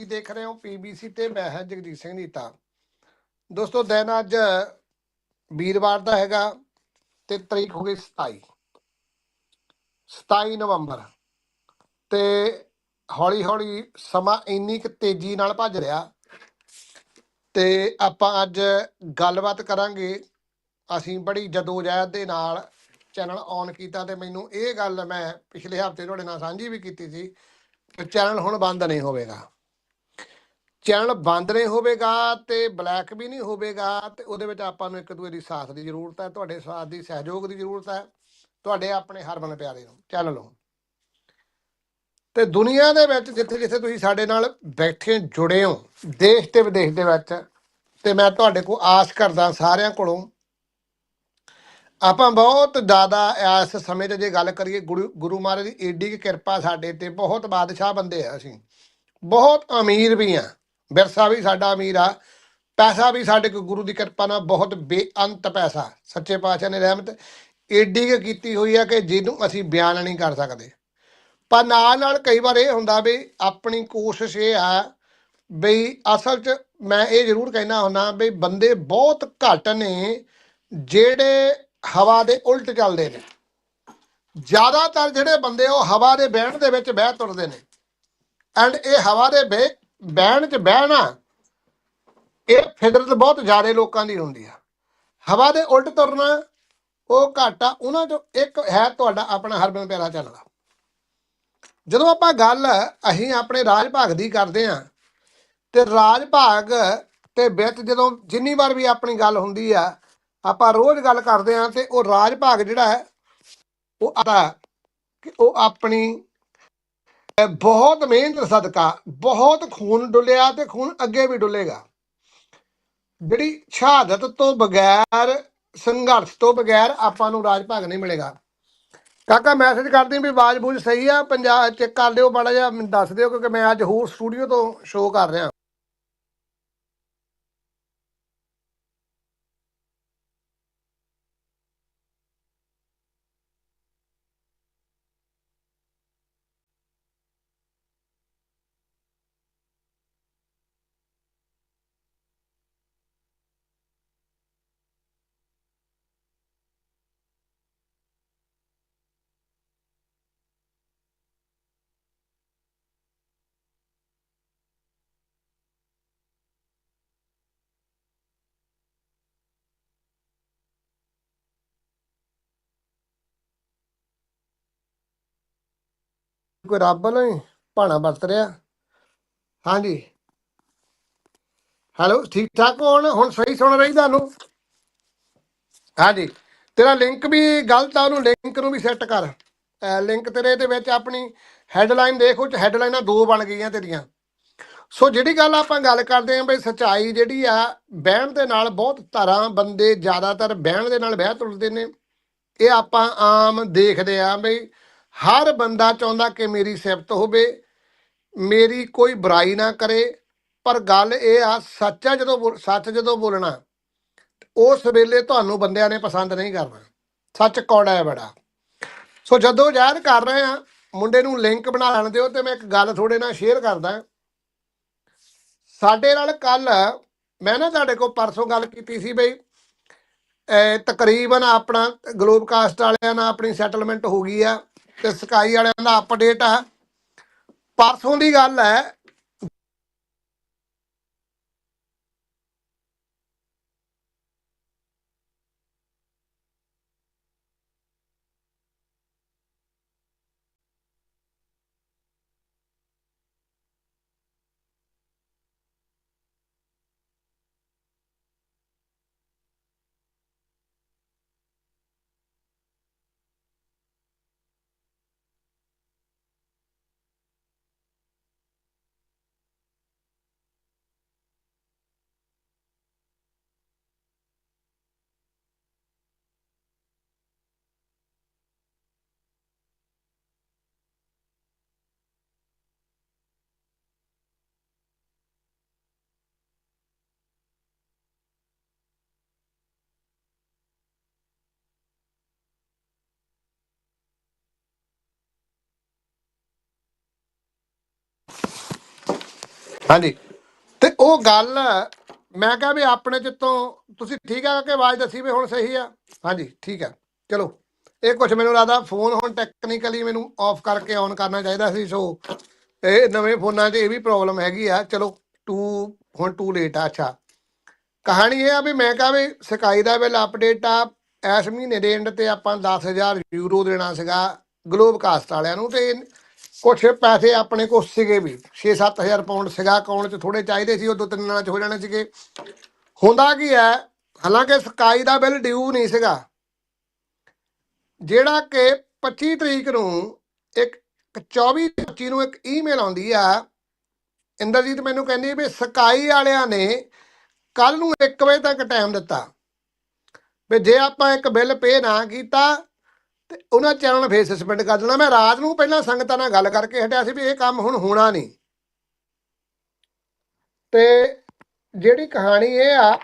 ਤੁਸੀਂ ਦੇਖ ਰਹੇ ਹੋ ਪੀਬੀਸੀ ਤੇ ਮੈਂ ਹਾਂ ਜਗਜੀਤ ਸਿੰਘ ਨੀਤਾ। ਦੋਸਤੋ, ਦਿਨ ਅੱਜ ਵੀਰਵਾਰ ਦਾ ਹੈਗਾ ਤੇ ਤਰੀਕ ਹੋ ਗਈ 27 27 ਨਵੰਬਰ। ਤੇ ਹੌਲੀ ਹੌਲੀ ਸਮਾਂ ਇੰਨੀ ਕੁ ਤੇਜ਼ੀ ਨਾਲ ਭੱਜ ਰਿਹਾ। ਤੇ ਆਪਾਂ ਅੱਜ ਗੱਲਬਾਤ ਕਰਾਂਗੇ। ਅਸੀਂ ਬੜੀ ਜਦੋਜਹਿਦ ਦੇ ਨਾਲ ਚੈਨਲ ਔਨ ਕੀਤਾ ਤੇ ਮੈਨੂੰ ਇਹ ਗੱਲ ਮੈਂ ਪਿਛਲੇ ਹਫ਼ਤੇ ਤੁਹਾਡੇ ਨਾਲ ਸਾਂਝੀ ਵੀ ਕੀਤੀ ਸੀ ਕਿ ਚੈਨਲ ਹੁਣ ਬੰਦ ਨਹੀਂ ਹੋਵੇਗਾ। ਚੈਨਲ ਬੰਦ ਨਹੀਂ ਹੋਵੇਗਾ ਤੇ ਬਲੈਕ ਵੀ ਨਹੀਂ ਹੋਵੇਗਾ ਤੇ ਉਹਦੇ ਵਿੱਚ ਆਪਾਂ ਨੂੰ ਇੱਕ ਦੂਜੇ ਦੀ ਸਾਥ ਦੀ ਜ਼ਰੂਰਤ ਹੈ, ਤੁਹਾਡੇ ਸਾਥ ਦੀ ਸਹਿਯੋਗ ਦੀ ਜ਼ਰੂਰਤ ਹੈ, ਤੁਹਾਡੇ ਆਪਣੇ ਹਰਮਨ ਪਿਆਰੇ ਨੂੰ, ਚੈਨਲ ਨੂੰ। ਤੇ ਦੁਨੀਆ ਦੇ ਵਿੱਚ ਜਿੱਥੇ ਜਿੱਥੇ ਤੁਸੀਂ ਸਾਡੇ ਨਾਲ ਬੈਠੇ ਜੁੜੇ ਹੋ, ਦੇਸ਼ ਤੇ ਵਿਦੇਸ਼ ਦੇ ਵਿੱਚ, ਤੇ ਮੈਂ ਤੁਹਾਡੇ ਕੋਲ ਆਸ ਕਰਦਾ ਸਾਰਿਆਂ ਕੋਲੋਂ, ਆਪਾਂ ਬਹੁਤ ਜ਼ਿਆਦਾ ਇਸ ਸਮੇਂ ਤੇ ਜੇ ਗੱਲ ਕਰੀਏ, ਗੁਰੂ ਗੁਰੂ ਮਹਾਰਾਜ ਦੀ ਏਡੀ ਕੁ ਕਿਰਪਾ ਸਾਡੇ ਤੇ, ਬਹੁਤ ਬਾਦਸ਼ਾਹ ਬੰਦੇ ਆ ਅਸੀਂ, ਬਹੁਤ ਅਮੀਰ ਵੀ ਆ। ਵਿਰਸਾ ਵੀ ਸਾਡਾ ਅਮੀਰ ਆ, ਪੈਸਾ ਵੀ ਸਾਡੇ ਕੋਲ ਗੁਰੂ ਦੀ ਕਿਰਪਾ ਨਾਲ ਬਹੁਤ ਬੇਅੰਤ ਪੈਸਾ, ਸੱਚੇ ਪਾਤਸ਼ਾਹ ਨੇ ਰਹਿਮਤ ਏਡੀ ਕੁ ਕੀਤੀ ਹੋਈ ਆ ਕਿ ਜਿਹਨੂੰ ਅਸੀਂ ਬਿਆਨ ਨਹੀਂ ਕਰ ਸਕਦੇ। ਪਰ ਨਾਲ ਨਾਲ ਕਈ ਵਾਰ ਇਹ ਹੁੰਦਾ ਵੀ ਆਪਣੀ ਕੋਸ਼ਿਸ਼ ਇਹ ਆ ਬਈ ਅਸਲ 'ਚ ਮੈਂ ਇਹ ਜ਼ਰੂਰ ਕਹਿਣਾ ਹੁੰਦਾ ਵੀ ਬੰਦੇ ਬਹੁਤ ਘੱਟ ਨੇ ਜਿਹੜੇ ਹਵਾ ਦੇ ਉਲਟ ਚੱਲਦੇ ਨੇ। ਜ਼ਿਆਦਾਤਰ ਜਿਹੜੇ ਬੰਦੇ ਉਹ ਹਵਾ ਦੇ ਬਹਿਣ ਦੇ ਵਿੱਚ ਬਹਿ ਤੁਰਦੇ ਨੇ। ਐਂਡ ਇਹ ਹਵਾ ਦੇ ਬਹਿ- ਬਹਿਣ 'ਚ ਬਹਿਣਾ, ਇਹ ਫਿਦਰਤ ਬਹੁਤ ਜ਼ਿਆਦਾ ਲੋਕਾਂ ਦੀ ਹੁੰਦੀ ਆ। ਹਵਾ ਦੇ ਉਲਟ ਤੁਰਨਾ, ਉਹ ਘਾਟਾ ਉਹਨਾਂ 'ਚੋਂ ਇੱਕ ਹੈ ਤੁਹਾਡਾ, ਆਪਣਾ ਹਰਮਨ ਪਿਆਰਾ ਚੱਲਦਾ ਜਦੋਂ ਆਪਾਂ ਗੱਲ ਅਸੀਂ ਆਪਣੇ ਰਾਜ ਭਾਗ ਦੀ ਕਰਦੇ ਆਂ ਤੇ ਰਾਜ ਭਾਗ ਤੇ ਵਿੱਚ ਜਦੋਂ ਜਿੰਨੀ ਵਾਰ ਵੀ ਆਪਣੀ ਗੱਲ ਹੁੰਦੀ ਆ, ਆਪਾਂ ਰੋਜ਼ ਗੱਲ ਕਰਦੇ ਆਂ ਤੇ ਉਹ ਰਾਜ ਭਾਗ ਜਿਹੜਾ ਹੈ, ਉਹ ਆਦਾ ਕਿ ਉਹ ਆਪਣੀ ਬਹੁਤ ਮਿਹਨਤ ਸਦਕਾ, ਬਹੁਤ ਖੂਨ ਡੁੱਲਿਆ ਤੇ ਖੂਨ ਅੱਗੇ ਵੀ ਡੁੱਲੇਗਾ। ਜਿਹੜੀ ਸ਼ਹਾਦਤ ਤੋਂ ਬਗੈਰ, ਸੰਘਰਸ਼ ਤੋਂ ਬਗੈਰ ਆਪਾਂ ਨੂੰ ਰਾਜ ਭਾਗ ਨਹੀਂ ਮਿਲੇਗਾ। ਕਾਕਾ ਮੈਸੇਜ ਕਰਦੀ ਵੀ ਆਵਾਜ਼ ਬੂਝ ਸਹੀ ਆ ਪੰਜਾਬ ਚੈੱਕ ਕਰ ਲਿਓ ਬੜਾ ਜਿਹਾ ਦੱਸ ਦਿਓ ਕਿਉਂਕਿ ਮੈਂ ਅੱਜ ਹੋਰ ਸਟੂਡੀਓ ਤੋਂ ਸ਼ੋਅ ਕਰ ਰਿਹਾ। ਕੋਈ ਰੱਬ ਨਹੀਂ ਭਾਣਾ ਵਰਤ ਰਿਹਾ? ਹਾਂਜੀ। ਹੈਲੋ ਠੀਕ ਠਾਕ ਹੋ ਹੁਣ? ਹੁਣ ਸਹੀ ਸੁਣ ਰਹੀ ਤੁਹਾਨੂੰ? ਹਾਂਜੀ। ਤੇਰਾ ਲਿੰਕ ਵੀ ਗਲਤ ਆ, ਉਹਨੂੰ ਲਿੰਕ ਨੂੰ ਵੀ ਸੈੱਟ ਕਰ। ਲਿੰਕ ਤੇਰੇ ਦੇ ਵਿੱਚ ਆਪਣੀ ਹੈਡਲਾਈਨ ਦੇਖੋ ਚ ਹੈਡਲਾਈਨਾਂ ਦੋ ਬਣ ਗਈਆਂ ਤੇਰੀਆਂ। ਸੋ ਜਿਹੜੀ ਗੱਲ ਆਪਾਂ ਗੱਲ ਕਰਦੇ ਆਂ ਬਈ ਸਚਾਈ ਜਿਹੜੀ ਆ, ਬਹਿਣ ਦੇ ਨਾਲ ਬਹੁਤ ਤਰ੍ਹਾਂ ਬੰਦੇ ਜ਼ਿਆਦਾਤਰ ਬਹਿਣ ਦੇ ਨਾਲ ਬਹਿ ਤੁਰਦੇ ਨੇ। ਇਹ ਆਪਾਂ ਆਮ ਦੇਖਦੇ ਆਂ ਬਈ ਹਰ ਬੰਦਾ ਚਾਹੁੰਦਾ ਕਿ ਮੇਰੀ ਸਿਫਤ ਹੋਵੇ, ਮੇਰੀ ਕੋਈ ਬੁਰਾਈ ਨਾ ਕਰੇ, ਪਰ ਗੱਲ ਇਹ ਆ, ਸੱਚਾ ਜਦੋਂ ਬੋਲ- ਸੱਚ ਜਦੋਂ ਬੋਲਣਾ, ਉਸ ਵੇਲੇ ਤੁਹਾਨੂੰ ਬੰਦਿਆਂ ਨੇ ਪਸੰਦ ਨਹੀਂ ਕਰਨਾ। ਸੱਚ ਕੌੜਾ ਹੈ ਬੜਾ। ਸੋ ਜਦੋਂ ਯਾਦ ਕਰ ਰਹੇ ਆ ਮੁੰਡੇ ਨੂੰ ਲਿੰਕ ਬਣਾ ਲੈਣ ਦਿਓ ਤੇ ਮੈਂ ਇੱਕ ਗੱਲ ਥੋੜੇ ਨਾਲ ਸ਼ੇਅਰ ਕਰਦਾ। ਸਾਡੇ ਨਾਲ ਕੱਲ ਮੈਂ ਨਾ ਤੁਹਾਡੇ ਕੋਲ ਪਰਸੋਂ ਗੱਲ ਕੀਤੀ ਸੀ ਬਈ ਤਕਰੀਬਨ ਆਪਣਾ ਗਲੋਬ ਕਾਸਟ ਵਾਲਿਆਂ ਨਾਲ ਆਪਣੀ ਸੈਟਲਮੈਂਟ ਹੋ ਗਈ ਆ। ਤੇ ਸਕਾਈ ਵਾਲਿਆਂ ਦਾ ਅਪਡੇਟ ਹੈ ਪਰਸੋਂ ਦੀ ਗੱਲ ਹੈ ਹਾਂਜੀ। ਤੇ ਉਹ ਗੱਲ, ਮੈਂ ਕਿਹਾ ਵੀ ਆਪਣੇ ਚਿੱਤੋਂ ਤੁਸੀਂ ਠੀਕ ਆ ਕਿ ਆਵਾਜ਼ ਦੱਸੀ ਵੀ ਹੁਣ ਸਹੀ ਆ? ਹਾਂਜੀ, ਠੀਕ ਆ। ਚਲੋ, ਇਹ ਕੁਝ ਮੈਨੂੰ ਲੱਗਦਾ ਫੋਨ ਹੁਣ ਟੈਕਨੀਕਲੀ ਮੈਨੂੰ ਆਫ ਕਰਕੇ ਔਨ ਕਰਨਾ ਚਾਹੀਦਾ ਸੀ ਸੋ ਇਹ ਨਵੇਂ ਫੋਨਾਂ 'ਚ ਇਹ ਵੀ ਪ੍ਰੋਬਲਮ ਹੈਗੀ ਆ। ਚਲੋ ਟੂ ਹੁਣ ਟੂ ਲੇਟ ਆ, ਅੱਛਾ। ਕਹਾਣੀ ਇਹ ਆ ਵੀ ਮੈਂ ਕਹਾਂ ਵੀ ਸਕਾਈ ਦਾ ਬਿੱਲ ਅਪਡੇਟ ਆ, ਇਸ ਮਹੀਨੇ ਦੇ ਐਂਡ ਤੇ ਆਪਾਂ 10000 ਯੂਰੋ ਦੇਣਾ ਸੀਗਾ ਗਲੋਬ ਕਾਸਟ ਵਾਲਿਆਂ ਨੂੰ, ਤੇ ਕੁਛ ਪੈਸੇ ਆਪਣੇ ਕੋਲ ਸੀਗੇ ਵੀ। 6-7000 ਪਾਉਂਡ ਸੀਗਾ ਅਕਾਊਂਟ 'ਚ ਥੋੜੇ ਚਾਹੀਦੇ ਸੀ, ਉਹ ਦੋ ਤਿੰਨ ਦਿਨਾਂ 'ਚ ਹੋ ਜਾਣੇ ਸੀਗੇ। ਹੁੰਦਾ ਕੀ ਹੈ, ਹਾਲਾਂਕਿ ਸਕਾਈ ਦਾ ਬਿੱਲ ਡਿਊ ਨਹੀਂ ਸੀਗਾ। ਜਿਹੜਾ ਕਿ 25 ਤਰੀਕ ਨੂੰ ਇੱਕ 24 25 ਨੂੰ ਇੱਕ ਈਮੇਲ ਆਉਂਦੀ ਆ, ਇੰਦਰਜੀਤ ਮੈਨੂੰ ਕਹਿੰਦੀ ਵੀ ਸਕਾਈ ਵਾਲਿਆਂ ਨੇ ਕੱਲ ਨੂੰ 1 ਵਜੇ ਤੱਕ ਟਾਈਮ ਦਿੱਤਾ। ਵੀ ਜੇ ਆਪਾਂ ਇੱਕ ਬਿੱਲ ਪੇ ਨਾ ਕੀਤਾ ਤੇ ਉਹਨਾਂ ਚੈਨਲ ਫੇਰ ਸਸਪੈਂਡ ਕਰ ਦੇਣਾ। ਮੈਂ ਰਾਤ ਨੂੰ ਪਹਿਲਾਂ ਸੰਗਤਾਂ ਨਾਲ ਗੱਲ ਕਰਕੇ ਹਟਿਆ ਸੀ ਵੀ ਇਹ ਕੰਮ ਹੁਣ ਹੋਣਾ ਨਹੀਂ। ਤੇ ਜਿਹੜੀ ਕਹਾਣੀ ਇਹ ਆ,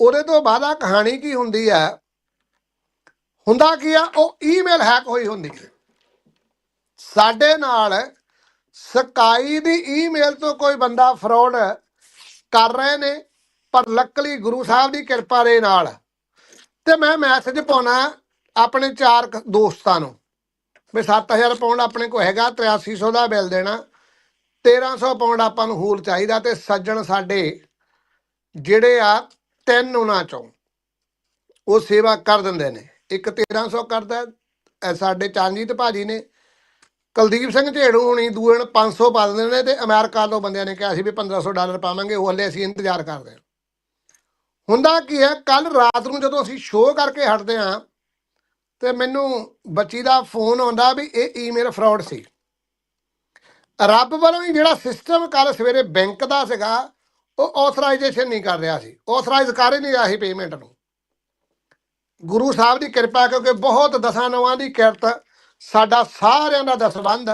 ਉਹਦੇ ਤੋਂ ਬਾਅਦ ਆ ਕਹਾਣੀ ਕੀ ਹੁੰਦੀ ਆ? ਹੁੰਦਾ ਕੀ ਆ? ਉਹ ਈਮੇਲ ਹੈਕ ਹੋਈ ਹੁੰਦੀ ਹੈ ਸਾਡੇ ਨਾਲ ਸਕਾਈ ਦੀ ਈਮੇਲ ਤੋਂ ਕੋਈ ਬੰਦਾ ਫਰਾਡ ਕਰ ਰਹੇ ਨੇ, ਪਰ ਲੱਕਲੀ ਗੁਰੂ ਸਾਹਿਬ ਦੀ ਕਿਰਪਾ ਦੇ ਨਾਲ। ਤੇ ਮੈਂ ਮੈਸੇਜ ਪਾਉਣਾ ਆਪਣੇ ਚਾਰ ਦੋਸਤਾਂ ਨੂੰ। ਵੀ 7000 ਪਾਉਂਡ ਆਪਣੇ ਕੋ ਹੈਗਾ 8300 ਦਾ ਬਿੱਲ ਦੇਣਾ 1300 ਪਾਉਂਡ ਆਪਾਂ ਨੂੰ ਹੂਲ ਚਾਹੀਦਾ ਤੇ ਸੱਜਣ ਸਾਡੇ ਜਿਹੜੇ ਆ ਤਿੰਨ ਉਹਨਾਂ ਚੋਂ, ਉਹ ਸੇਵਾ ਕਰ ਦਿੰਦੇ ਨੇ। ਇੱਕ 1300 ਕਰਦਾ, ਇਹ ਸਾਡੇ ਚਾਂਜੀਤ ਭਾਜੀ ਨੇ, ਕੁਲਦੀਪ ਸਿੰਘ ਝੇੜੂ ਹੁਣੀ, ਦੂਏ ਨੂੰ 500 ਪਾ ਦਿੰਦੇ ਨੇ ਤੇ ਅਮਰੀਕਾ ਤੋਂ ਬੰਦਿਆਂ ਨੇ ਕਿਹਾ ਸੀ ਵੀ 1500 ਡਾਲਰ ਪਾਵਾਂਗੇ, ਉਹ ਹਲੇ ਅਸੀਂ ਇੰਤਜ਼ਾਰ ਕਰਦੇ ਹਾਂ। ਹੁੰਦਾ ਕੀ ਹੈ ਕੱਲ ਰਾਤ ਨੂੰ ਜਦੋਂ ਅਸੀਂ ਸ਼ੋਅ ਕਰਕੇ ਹਟਦੇ ਹਾਂ ਤੇ ਮੈਨੂੰ ਬੱਚੀ ਦਾ ਫੋਨ ਆਉਂਦਾ ਵੀ ਇਹ ਈਮੇਲ ਫਰਾਡ ਸੀ। ਰੱਬ ਵੱਲੋਂ ਹੀ ਜਿਹੜਾ ਸਿਸਟਮ ਕੱਲ ਸਵੇਰੇ ਬੈਂਕ ਦਾ ਸੀਗਾ, ਉਹ ਆਥੋਰਾਈਜੇਸ਼ਨ ਨਹੀਂ ਕਰ ਰਿਹਾ ਸੀ। ਆਥੋਰਾਈਜ਼ ਕਰ ਹੀ ਨਹੀਂ ਰਿਹਾ ਸੀ ਪੇਮੈਂਟ ਨੂੰ। ਗੁਰੂ ਸਾਹਿਬ ਦੀ ਕਿਰਪਾ ਕਿਉਂਕਿ ਬਹੁਤ ਦਸਾਂ ਨਵਾਂ ਦੀ ਕਿਰਤ ਸਾਡਾ ਸਾਰਿਆਂ ਦਾ ਦਸਬੰਧ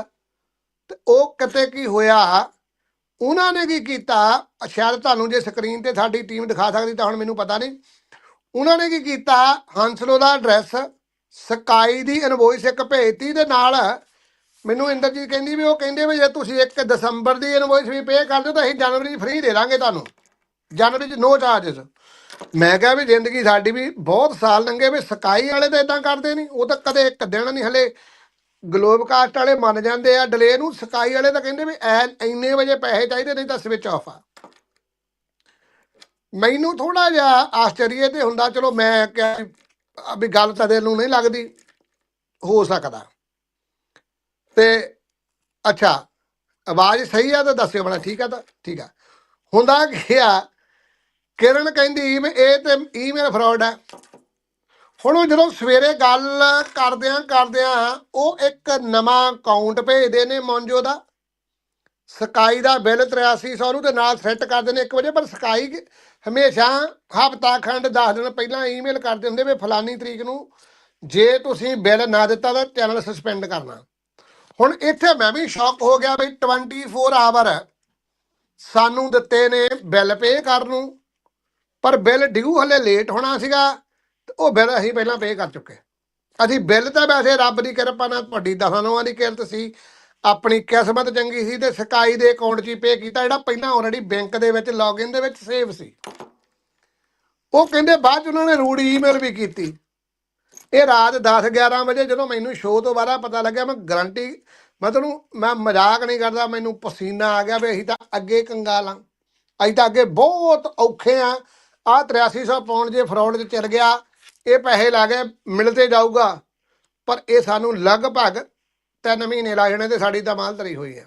ਤੇ ਉਹ ਕਿਤੇ ਕੀ ਹੋਇਆ, ਉਹਨਾਂ ਨੇ ਕੀ ਕੀਤਾ, ਸ਼ਾਇਦ ਤੁਹਾਨੂੰ ਜੇ ਸਕਰੀਨ ਤੇ ਸਾਡੀ ਟੀਮ ਦਿਖਾ ਸਕਦੀ ਤਾਂ ਹੁਣ ਮੈਨੂੰ ਪਤਾ ਨਹੀਂ। ਉਹਨਾਂ ਨੇ ਕੀ ਕੀਤਾ ਹੰਸਲੋ ਦਾ ਐਡਰੈਸ ਸਕਾਈ ਦੀ ਇਨਵੋਇਸ ਇੱਕ ਭੇਜਤੀ ਦੇ ਨਾਲ ਮੈਨੂੰ ਇੰਦਰਜੀਤ ਕਹਿੰਦੀ ਵੀ, ਉਹ ਕਹਿੰਦੇ ਵੀ ਜੇ ਤੁਸੀਂ 1 ਦਸੰਬਰ ਦੀ ਇਨਵੋਇਸ ਵੀ ਪੇ ਕਰ ਦਿਓ ਤਾਂ ਅਸੀਂ ਜਨਵਰੀ 'ਚ ਫ੍ਰੀ ਦੇ ਦਾਂਗੇ ਤੁਹਾਨੂੰ। ਜਨਵਰੀ 'ਚ ਨੋ ਚਾਰजेस ਮੈਂ ਕਿਹਾ ਵੀ ਜ਼ਿੰਦਗੀ ਸਾਡੀ ਵੀ ਬਹੁਤ ਸਾਲ ਲੰਘੇ ਵੀ ਸਕਾਈ ਵਾਲੇ ਤਾਂ ਇਦਾਂ ਕਰਦੇ ਨਹੀਂ ਉਹ ਤਾਂ ਕਦੇ ਇੱਕ ਦਿਨ ਨਹੀਂ ਹਲੇ ਗਲੋਬ ਕਾਸਟ ਵਾਲੇ ਮੰਨ ਜਾਂਦੇ ਆ ਡਿਲੇ ਨੂੰ, ਸਕਾਈ ਵਾਲੇ ਤਾਂ ਕਹਿੰਦੇ ਵੀ ਐ ਇੰਨੇ ਵਜੇ ਪੈਸੇ ਚਾਹੀਦੇ ਨਹੀਂ ਤਾਂ ਸਵਿਚ ਆਫ ਆ। ਮੈਨੂੰ ਥੋੜਾ ਜਿਹਾ ਆਸ਼ਚਰੀਏ ਤੇ ਹੁੰਦਾ, ਚਲੋ ਮੈਂ ਕਿਹਾ ਵੀ- ਗੱਲ ਤਾਂ ਦਿਲ ਨੂੰ ਨਹੀਂ ਲੱਗਦੀ, ਹੋ ਸਕਦਾ। ਤੇ ਅੱਛਾ, ਆਵਾਜ਼ ਸਹੀ ਆ ਤਾਂ ਦੱਸਿਓ ਬਣਾ ਠੀਕ ਆ ਤਾਂ, ਠੀਕ ਆ। ਹੁੰਦਾ ਕੀ ਆ, ਕਿਰਨ ਕਹਿੰਦੀ ਵੀ ਇਹ ਤੇ ਈਮੇਲ ਫਰਾਡ ਹੈ ਹੁਣ ਉਹ ਜਦੋਂ ਸਵੇਰੇ ਗੱਲ ਕਰਦਿਆਂ ਕਰਦਿਆਂ ਉਹ ਇੱਕ ਨਵਾਂ ਅਕਾਊਂਟ ਭੇਜਦੇ ਨੇ ਮੌਂਜੋ ਦਾ। ਸਕਾਈ ਦਾ ਬਿੱਲ 8300 ਨੂੰ ਤੇ ਨਾਲ ਸੈੱਟ ਕਰਦੇ ਨੇ 1 ਵਜੇ, ਪਰ ਸਕਾਈ ਹਮੇਸ਼ਾ ਹਫਤਾ ਖੰਡ 10 ਦਿਨ ਪਹਿਲਾਂ ਈਮੇਲ ਕਰਦੇ ਹੁੰਦੇ ਵੀ ਫਲਾਨੀ ਤਰੀਕ ਨੂੰ ਜੇ ਤੁਸੀਂ ਬਿੱਲ ਨਾ ਦਿੱਤਾ ਤਾਂ ਚੈਨਲ ਸਸਪੈਂਡ ਕਰਨਾ। ਹੁਣ ਇੱਥੇ ਮੈਂ ਵੀ ਸ਼ੌਕ ਹੋ ਗਿਆ ਵੀ 24 ਆਵਰ ਸਾਨੂੰ ਦਿੱਤੇ ਨੇ ਬਿੱਲ ਪੇ ਕਰਨ ਨੂੰ, ਪਰ ਬਿੱਲ ਡਿਊ ਹਲੇ ਲੇਟ ਹੋਣਾ ਸੀਗਾ, ਤੇ ਉਹ ਬਿੱਲ ਅਸੀਂ ਪਹਿਲਾਂ ਪੇ ਕਰ ਚੁੱਕੇ। ਅਸੀਂ ਬਿੱਲ ਤਾਂ ਵੈਸੇ ਰੱਬ ਦੀ ਕਿਰਪਾ ਨਾਲ, ਤੁਹਾਡੀ ਦਸਾਂ ਨੌਆਂ ਦੀ ਕਿਰਤ ਸੀ ਆਪਣੀ ਕਿਸਮਤ ਚੰਗੀ ਸੀ ਤੇ ਸਕਾਈ ਦੇ ਅਕਾਊਂਟ 'ਚ ਹੀ ਪੇ ਕੀਤਾ। ਜਿਹੜਾ ਪਹਿਲਾਂ ਆਲਰੇਡੀ ਬੈਂਕ ਦੇ ਵਿੱਚ ਲੌਗਇਨ ਦੇ ਵਿੱਚ ਸੇਵ ਸੀ। ਉਹ ਕਹਿੰਦੇ ਬਾਅਦ 'ਚ ਉਹਨਾਂ ਨੇ ਰੂੜ ਈਮੇਲ ਵੀ ਕੀਤੀ। ਇਹ ਰਾਤ 10 11 ਵਜੇ ਜਦੋਂ ਮੈਨੂੰ ਸ਼ੋਅ ਤੋਂ ਬਾਅਦ ਪਤਾ ਲੱਗਿਆ, ਮੈਂ ਗਰੰਟੀ ਮੈਂ ਤੁਹਾਨੂੰ ਮੈਂ ਮਜ਼ਾਕ ਨਹੀਂ ਕਰਦਾ, ਮੈਨੂੰ ਪਸੀਨਾ ਆ ਗਿਆ ਵੀ ਅਸੀਂ ਤਾਂ ਅੱਗੇ ਕੰਗਾਲਾਂ ਅਸੀਂ ਤਾਂ ਅੱਗੇ ਬਹੁਤ ਔਖੇ ਆ। ਆ 8300 ਪਾਉਣ ਜੇ ਫਰਾਡ 'ਚ ਚਲ ਗਿਆ, ਇਹ ਪੈਸੇ ਲਾ ਕੇ ਮਿਲਦੇ ਜਾਊਗਾ। ਪਰ ਇਹ ਸਾਨੂੰ ਲਗਭਗ ਤਿੰਨ ਮਹੀਨੇ ਲਾ ਜਾਣੇ ਤੇ ਸਾਡੀ ਤਾਂ ਮਾਲ ਤਰੀ ਹੋਈ ਆ।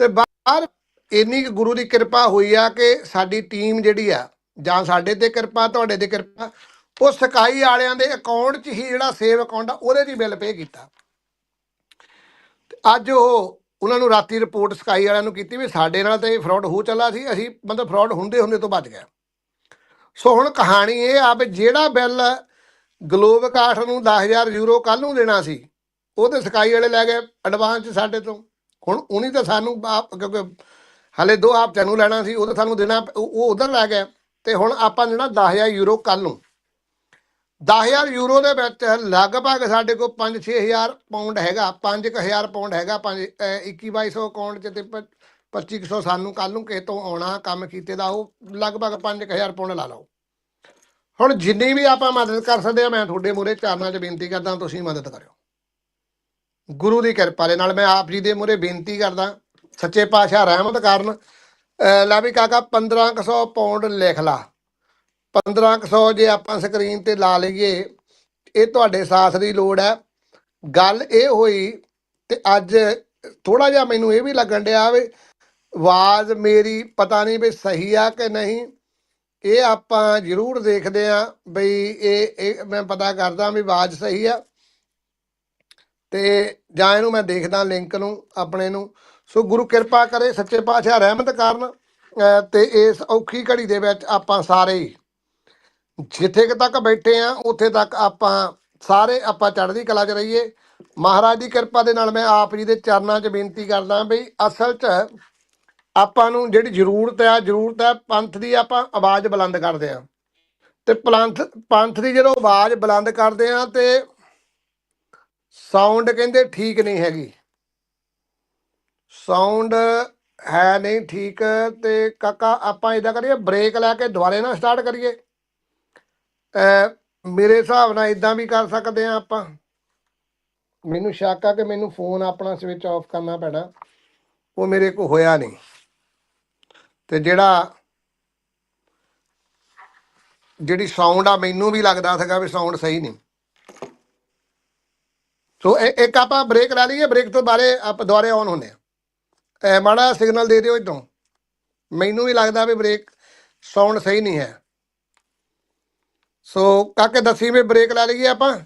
ਤੇ ਬਾਹਰ ਇੰਨੀ ਕੁ ਗੁਰੂ ਦੀ ਕਿਰਪਾ ਹੋਈ ਆ ਕਿ ਸਾਡੀ ਟੀਮ ਜਿਹੜੀ ਆ, ਜਾਂ ਸਾਡੇ ਤੇ ਕਿਰਪਾ, ਤੁਹਾਡੇ ਤੇ ਕਿਰਪਾ, ਉਹ ਸਕਾਈ ਵਾਲਿਆਂ ਦੇ ਅਕਾਊਂਟ 'ਚ ਹੀ ਜਿਹੜਾ ਸੇਵ ਅਕਾਊਂਟ ਆ, ਉਹਦੇ 'ਚ ਹੀ ਬਿੱਲ ਪੇ ਕੀਤਾ। ਅੱਜ ਉਹ ਉਹਨਾਂ ਨੂੰ ਰਾਤੀ ਰਿਪੋਰਟ ਸਕਾਈ ਵਾਲਿਆਂ ਨੂੰ ਕੀਤੀ ਵੀ ਸਾਡੇ ਨਾਲ ਤਾਂ ਇਹ ਫਰਾਡ ਹੋ ਚੱਲਾ ਸੀ, ਅਸੀਂ ਮਤਲਬ ਫਰਾਡ ਹੁੰਦੇ ਹੁੰਦੇ ਤੋਂ ਬਚ ਗਏ। ਸੋ ਹੁਣ ਕਹਾਣੀ ਇਹ ਆ ਵੀ ਜਿਹੜਾ ਬਿੱਲ ਗਲੋਬ ਕਾਠ ਨੂੰ 10000 ਯੂਰੋ ਕੱਲ ਨੂੰ ਦੇਣਾ ਸੀ ਉਹ ਤੇ ਸਕਾਈ ਵਾਲੇ ਲੈ ਗਏ ਐਡਵਾਂਸ ਸਾਡੇ ਤੋਂ। ਹੁਣ ਉਹਨੀ ਤਾਂ ਸਾਨੂੰ ਆਪ- ਕਿਉਂਕਿ ਹਲੇ ਦੋ ਹਫ਼ਤਿਆਂ ਨੂੰ ਲੈਣਾ ਸੀ, ਉਹ ਤਾਂ ਸਾਨੂੰ ਦੇਣਾ ਉਹ ਉਧਰ ਲੈ ਗਏ। ਤੇ ਹੁਣ ਆਪਾਂ ਦੇਣਾ 10000 ਯੂਰੋ ਕੱਲ ਨੂੰ। 10000 ਯੂਰੋ ਦੇ ਵਿੱਚ ਲਗਭਗ ਸਾਡੇ ਕੋਲ 5-6000 ਪਾਉਂਡ ਹੈਗਾ 5000 ਪਾਉਂਡ ਹੈਗਾ 5 21-2200 ਅਕਾਊਂਟ 'ਚ ਤੇ 2500 ਸਾਨੂੰ ਕੱਲ ਨੂੰ ਕਿਸੇ ਤੋਂ ਆਉਣਾ, ਕੰਮ ਕੀਤੇ ਦਾ, ਉਹ ਲਗਭਗ 5000 ਪਾਉਂਡ ਲਾ ਲਓ। ਹੁਣ ਜਿੰਨੀ ਵੀ ਆਪਾਂ ਮਦਦ ਕਰ ਸਕਦੇ ਆ, ਮੈਂ ਤੁਹਾਡੇ ਮੂਹਰੇ ਚਰਨਾਂ 'ਚ ਬੇਨਤੀ ਕਰਦਾ, ਤੁਸੀਂ ਮਦਦ ਕਰਿਓ। ਗੁਰੂ ਦੀ ਕਿਰਪਾ ਦੇ ਨਾਲ ਮੈਂ ਆਪ ਜੀ ਦੇ ਮੂਹਰੇ ਬੇਨਤੀ ਕਰਦਾ, ਸੱਚੇ ਪਾਤਸ਼ਾਹ ਰਹਿਮਤ ਕਰਨ। ਅਹ ਲੈ ਵੀ ਕਾਕਾ 1500 ਪਾਉਂਡ ਲਿਖ ਲਾ। 1500 ਜੇ ਆਪਾਂ ਸਕਰੀਨ ਤੇ ਲਾ ਲਈਏ, ਇਹ ਤੁਹਾਡੇ ਸਾਥ ਦੀ ਲੋੜ ਹੈ। ਗੱਲ ਇਹ ਹੋਈ ਤੇ ਅੱਜ ਥੋੜਾ ਜਿਹਾ ਮੈਨੂੰ ਇਹ ਵੀ ਲੱਗਣ ਡਿਆ ਵੀ ਆਵਾਜ਼ ਮੇਰੀ ਪਤਾ ਨਹੀਂ ਵੀ ਸਹੀ ਆ ਕਿ ਨਹੀਂ। ਇਹ ਆਪਾਂ ਜ਼ਰੂਰ ਦੇਖਦੇ ਆ ਬਈ ਇਹ ਇਹ ਮੈਂ ਪਤਾ ਕਰਦਾ ਵੀ ਆਵਾਜ਼ ਸਹੀ ਆ। ਤੇ ਜਾਂ ਇਹਨੂੰ ਮੈਂ ਦੇਖਦਾ ਲਿੰਕ ਨੂੰ, ਆਪਣੇ ਨੂੰ। ਸੋ ਗੁਰੂ ਕਿਰਪਾ ਕਰੇ, ਸੱਚੇ ਪਾਤਸ਼ਾਹ ਰਹਿਮਤ ਕਰਨ, ਅਹ ਤੇ ਇਸ ਔਖੀ ਘੜੀ ਦੇ ਵਿੱਚ ਆਪਾਂ ਸਾਰੇ ਜਿੱਥੇ ਤੱਕ ਬੈਠੇ ਆ, ਉੱਥੇ ਤੱਕ ਆਪਾਂ ਸਾਰੇ ਆਪਾਂ ਚੜ੍ਹਦੀ ਕਲਾ 'ਚ ਰਹੀਏ। ਮਹਾਰਾਜ ਦੀ ਕਿਰਪਾ ਦੇ ਨਾਲ ਮੈਂ ਆਪ ਜੀ ਦੇ ਚਰਨਾਂ 'ਚ ਬੇਨਤੀ ਕਰਦਾ ਬਈ ਅਸਲ 'ਚ ਆਪਾਂ ਨੂੰ ਜਿਹੜੀ ਜ਼ਰੂਰਤ ਹੈ ਜ਼ਰੂਰਤ ਹੈ ਪੰਥ ਦੀ ਆਪਾਂ ਆਵਾਜ਼ ਬੁਲੰਦ ਕਰਦੇ ਆ। ਤੇ ਪੰਥ ਪੰਥ ਦੀ ਜਦੋਂ ਆਵਾਜ਼ ਬੁਲੰਦ ਕਰਦੇ ਆ ਤੇ ਸਾਊਂਡ ਕਹਿੰਦੇ ਠੀਕ ਨਹੀਂ ਹੈਗੀ। ਸਾਊਂਡ ਹੈ ਨਹੀਂ ਠੀਕ ਤੇ ਕਾਕਾ ਆਪਾਂ ਇਦਾਂ ਕਰੀਏ ਬ੍ਰੇਕ ਲੈ ਕੇ ਦੁਬਾਰੇ ਨਾ ਸਟਾਰਟ ਕਰੀਏ। ਮੇਰੇ ਹਿਸਾਬ ਨਾਲ ਇਦਾਂ ਵੀ ਕਰ ਸਕਦੇ ਆ ਆਪਾਂ। ਮੈਨੂੰ ਸ਼ੱਕ ਆ ਕਿ ਮੈਨੂੰ ਫੋਨ ਆਪਣਾ ਸਵਿਚ ਆਫ ਕਰਨਾ ਪੈਣਾ। ਉਹ ਮੇਰੇ ਕੋ ਹੋਇਆ ਨਹੀਂ। ਤੇ ਜਿਹੜਾ ਜਿਹੜੀ ਸਾਊਂਡ ਆ, ਮੈਨੂੰ ਵੀ ਲੱਗਦਾ ਸੀਗਾ ਵੀ ਸਾਊਂਡ ਸਹੀ ਨਹੀਂ। ਸੋ ਇਹ- ਇੱਕ ਆਪਾਂ ਬ੍ਰੇਕ ਲਾ ਲਈਏ ਬ੍ਰੇਕ ਤੋਂ ਬਾਅਦ ਆਪਾਂ ਦੁਆਰੇ ਆਨ ਹੁੰਦੇ ਆ। ਮਾੜਾ ਸਿਗਨਲ ਦੇ ਦਿਓ ਇਦੋਂ ਮੈਨੂੰ ਵੀ ਲੱਗਦਾ ਵੀ ਬ੍ਰੇਕ ਸਾਊਂਡ ਸਹੀ ਨਹੀਂ ਹੈ। ਸੋ ਕਾਕੇ ਦੱਸੀ ਵੀ ਬ੍ਰੇਕ ਲਾ ਲਈਏ ਆਪਾਂ।